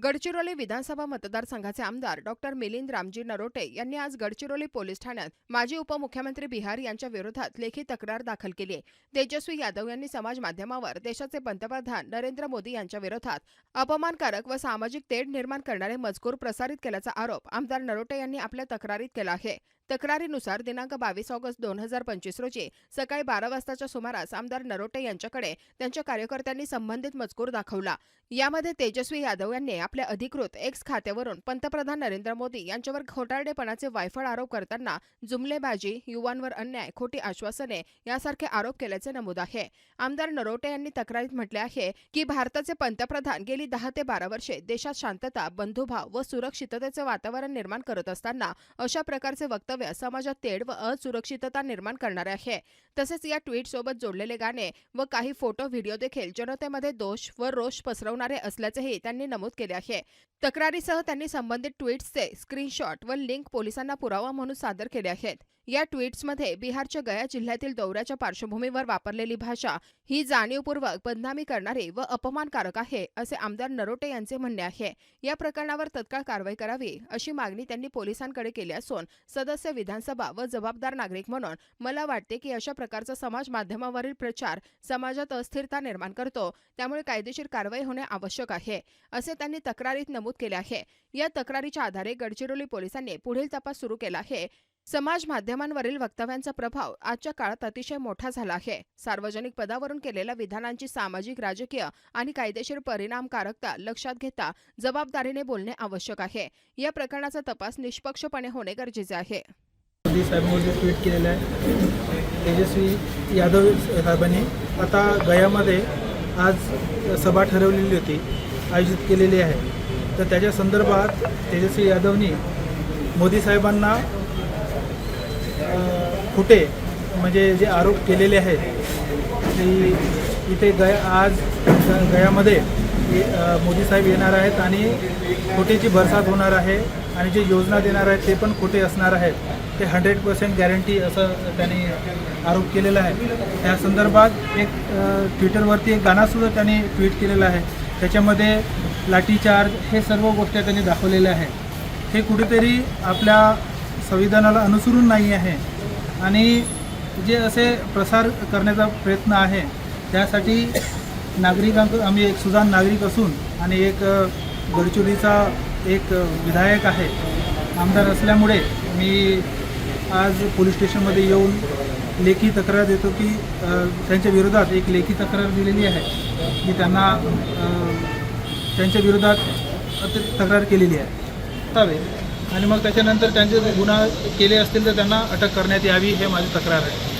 गडचिरोली विधानसभा मतदारसंघाचे आमदार डॉक्टर मिलिंद रामजी नरोटे यांनी आज गडचिरोली पोलीस ठाण्यात माजी उपमुख्यमंत्री बिहार यांच्या विरोधात लेखी तक्रार दाखल केली आहे. तेजस्वी यादव यांनी समाज माध्यमावर देशाचे पंतप्रधान नरेंद्र मोदी यांच्या विरोधात अपमानकारक व सामाजिक तेढ निर्माण करणारे मजकूर प्रसारित केल्याचा आरोप आमदार नरोटे यांनी आपल्या तक्रारीत केला आहे तक्रारीनुसार दिनांक बावीस ऑगस्ट दोन हजार पंचवीस रोजी सकाळी बारा वाजताच्या सुमारास आमदार नरोटे यांच्याकडे त्यांच्या कार्यकर्त्यांनी संबंधित मजकूर दाखवला. यामध्ये तेजस्वी यादव यांनी आपल्या अधिकृत एक्स खात्यावरून पंतप्रधान नरेंद्र मोदी यांच्यावर खोटारडेपणाचे वायफळ आरोप करताना जुमलेबाजी युवांवर अन्याय खोटी आश्वासने यासारखे आरोप केल्याचे नमूद आहे. आमदार नरोटे यांनी तक्रारीत म्हटले आहे की भारताचे पंतप्रधान गेली दहा ते बारा वर्षे देशात शांतता बंधुभाव व सुरक्षिततेचे वातावरण निर्माण करत असताना अशा प्रकारचे वक्तव्य समाजात तेढ व असुरक्षितता निर्माण करणारे आहे. तसेच या ट्विट सोबत जोडलेले गाणे व काही फोटो व्हिडिओ देखील जनतेमध्ये दोष व रोष पसरवणारे असल्याचेही त्यांनी नमूद केले आहे. तक्रारीसह त्यांनी संबंधित ट्विट्सचे स्क्रीनशॉट व लिंक पोलिसांना पुरावा म्हणून सादर केले आहेत. या ट्विट्समध्ये बिहारच्या गया जिल्ह्यातील दौऱ्याच्या पार्श्वभूमीवर वापरलेली भाषा ही जाणीवपूर्वक बदनामी करणारी व अपमानकारक आहे असे आमदार नरोटे यांचे म्हणणे आहे. या प्रकरणावर तत्काळ कारवाई करावी अशी मागणी त्यांनी पोलिसांकडे केली असून सदस्य विधानसभा व जबाबदार नागरिक म्हणून मला वाटते की अशा प्रकारचा समाज माध्यमावरील प्रचार समाजात अस्थिरता निर्माण करतो त्यामुळे कायदेशीर कारवाई होणे आवश्यक आहे असे त्यांनी तक्रारीत नमूद केले आहे. या तक्रारीच्या आधारे गडचिरोली पोलिसांनी पुढील तपास सुरू केला आहे. समाज माध्यमांवरील वक्तव्यांचा प्रभाव आजच्या काळात अतिशय मोठा झाला आहे. सार्वजनिक पदावरून केलेल्या विधानांची सामाजिक राजकीय आणि कायदेशीर परिणामकारकता लक्षात घेता जबाबदारीने बोलणे आवश्यक आहे. या प्रकरणाचा तपास निष्पक्षपणे होणे गरजेचे आहे. मोदी ट्विट केलेलं आहे तेजस्वी यादव साहेबांनी आता गयामध्ये आज सभा ठरवलेली होती आयोजित केलेली आहे. तर त्याच्या संदर्भात तेजस्वी यादवनी मोदी साहेबांना खोटे म्हणजे जे आरोप केलेले आहेत की इथे गया आज गयामध्ये मोदी साहेब येणार आहेत आणि खोटेची भरसात होणार आहे आणि जे योजना देणार आहेत ते पण खोटे असणार आहेत ते हंड्रेड पर्सेंट गॅरंटी असं त्यांनी आरोप केलेला आहे. त्या संदर्भात एक ट्विटरवरती एक गाणासुद्धा त्यांनी ट्विट केलेलं आहे. त्याच्यामध्ये लाठीचार्ज हे सर्व गोष्टी त्यांनी दाखवलेल्या आहेत. हे कुठेतरी आपल्या संविधानाला अनुसरून नाही आहे. आणि जे असे प्रसार करण्याचा प्रयत्न आहे त्यासाठी नागरिकांक आम्ही एक सुजाण नागरिक असून आणि एक गडचिरोलीचा एक विधायक आहे. आमदार असल्यामुळे मी आज पोलीस स्टेशनमध्ये येऊन लेखी तक्रार देतो की त्यांच्या विरोधात एक लेखी तक्रार दिलेली आहे. की त्यांना त्यांच्या विरोधात ते तक्रार केलेली आहे. हवे आणि मग त्याच्यानंतर त्यांचे जे गुन्हा केले असतील तर त्यांना अटक करण्यात यावी हे माझी तक्रार आहे.